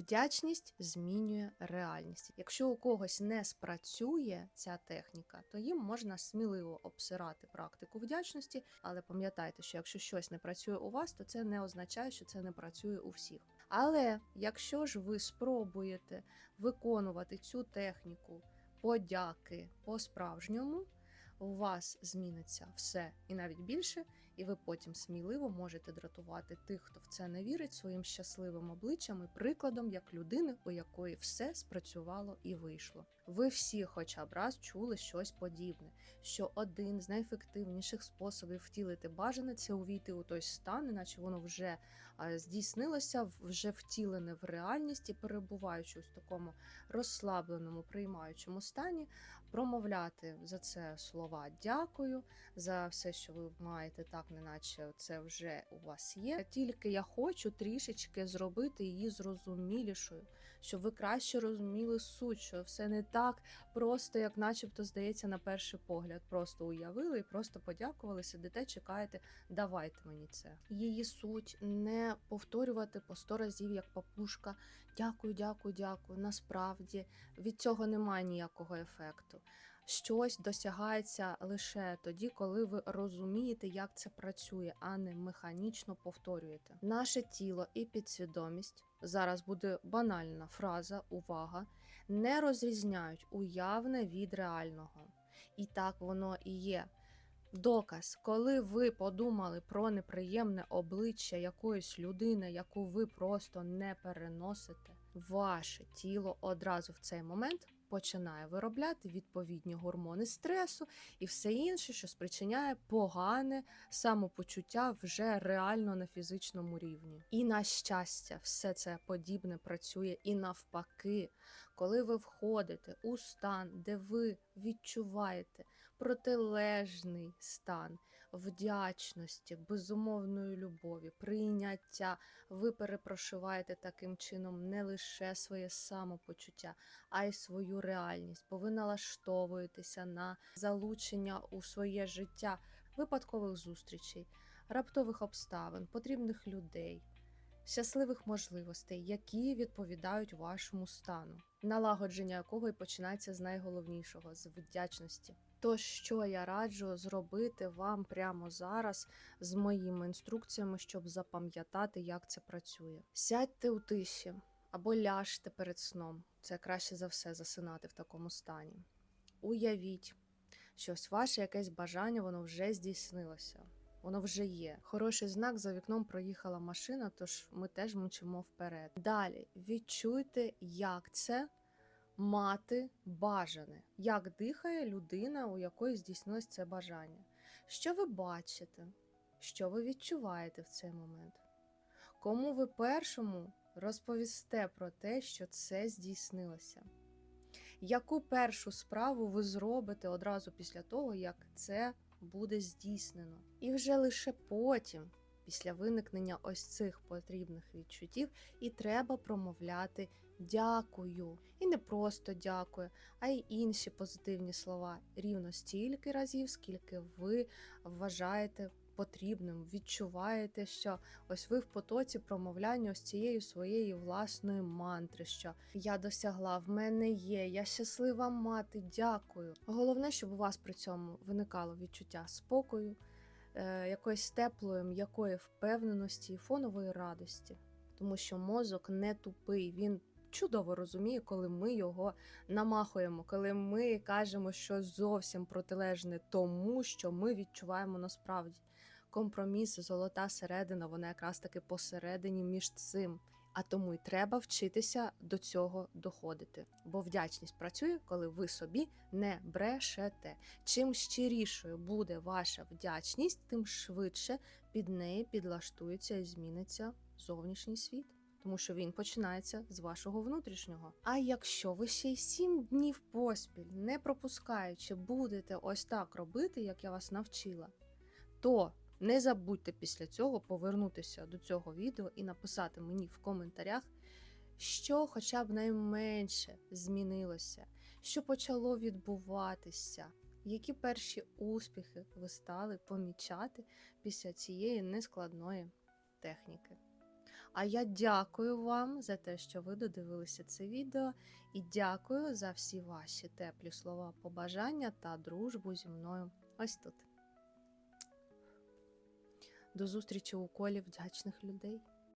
Вдячність змінює реальність. Якщо у когось не спрацює ця техніка, то їм можна сміливо обсирати практику вдячності, але пам'ятайте, що якщо щось не працює у вас, то це не означає, що це не працює у всіх. Але якщо ж ви спробуєте виконувати цю техніку подяки по-справжньому, у вас зміниться все і навіть більше, і ви потім сміливо можете дратувати тих, хто в це не вірить, своїм щасливим обличчям і прикладом як людини, у якої все спрацювало і вийшло. Ви всі, хоча б раз, чули щось подібне, що один з найефективніших способів втілити бажане це увійти у той стан, іначе воно вже е, здійснилося, вже втілене в реальність і перебуваючи у такому розслабленому, приймаючому стані, промовляти за це слова дякую за все, що ви маєте, так неначе це вже у вас є. Тільки я хочу трішечки зробити її зрозумілішою, щоб ви краще розуміли суть, що все не так просто, як начебто здається на перший погляд. Просто уявили і просто подякували, сидите, чекаєте, давайте мені це. Її суть не повторювати по сто разів, як папушка. Дякую, дякую, дякую. Насправді від цього немає ніякого ефекту. Щось досягається лише тоді, коли ви розумієте, як це працює, а не механічно повторюєте. Наше тіло і підсвідомість зараз буде банальна фраза, увага, не розрізняють уявне від реального. І так воно і є. Доказ, коли ви подумали про неприємне обличчя якоїсь людини, яку ви просто не переносите, ваше тіло одразу в цей момент починає виробляти відповідні гормони стресу і все інше, що спричиняє погане самопочуття вже реально на фізичному рівні. І на щастя, все це подібне працює і навпаки, коли ви входите у стан, де ви відчуваєте протилежний стан вдячності, безумовної любові, прийняття, ви перепрошиваєте таким чином не лише своє самопочуття, а й свою реальність, бо ви налаштовуєтеся на залучення у своє життя випадкових зустрічей, раптових обставин, потрібних людей. Щасливих можливостей, які відповідають вашому стану, налагодження якого і починається з найголовнішого з вдячності. То, що я раджу зробити вам прямо зараз з моїми інструкціями, щоб запам'ятати, як це працює. Сядьте у тиші або ляжте перед сном. Це краще за все засинати в такому стані. Уявіть, що ваше якесь бажання, воно вже здійснилося. Воно вже є. Хороший знак за вікном проїхала машина, тож ми теж мчимо вперед. Далі відчуйте, як це мати бажане, як дихає людина, у якої здійснилось це бажання. Що ви бачите, що ви відчуваєте в цей момент? Кому ви першому розповісте про те, що це здійснилося? Яку першу справу ви зробите одразу після того, як це буде здійснено? І вже лише потім, після виникнення ось цих потрібних відчуттів, і треба промовляти дякую. І не просто дякую, а й інші позитивні слова рівно стільки разів, скільки ви вважаєте потрібним, відчуваєте, що ось ви в потоці промовляння ось цієї своєї власної мантри, що я досягла, в мене є, я щаслива мати, дякую. Головне, щоб у вас при цьому виникало відчуття спокою, якоїсь теплої, м'якої впевненості і фонової радості. Тому що мозок не тупий, він чудово розуміє, коли ми його намахуємо, коли ми кажемо щось зовсім протилежне тому, що ми відчуваємо насправді. Компроміс, золота середина, вона якраз таки посередині між цим. А тому й треба вчитися до цього доходити. Бо вдячність працює, коли ви собі не брешете. Чим щирішою буде ваша вдячність, тим швидше під неї підлаштується і зміниться зовнішній світ тому що він починається з вашого внутрішнього. А якщо ви ще й сім днів поспіль, не пропускаючи, будете ось так робити, як я вас навчила, то не забудьте після цього повернутися до цього відео і написати мені в коментарях, що хоча б найменше змінилося, що почало відбуватися. Які перші успіхи ви стали помічати після цієї нескладної техніки? А я дякую вам за те, що ви додивилися це відео, і дякую за всі ваші теплі слова побажання та дружбу зі мною ось тут. До зустрічі у колі вдячних людей.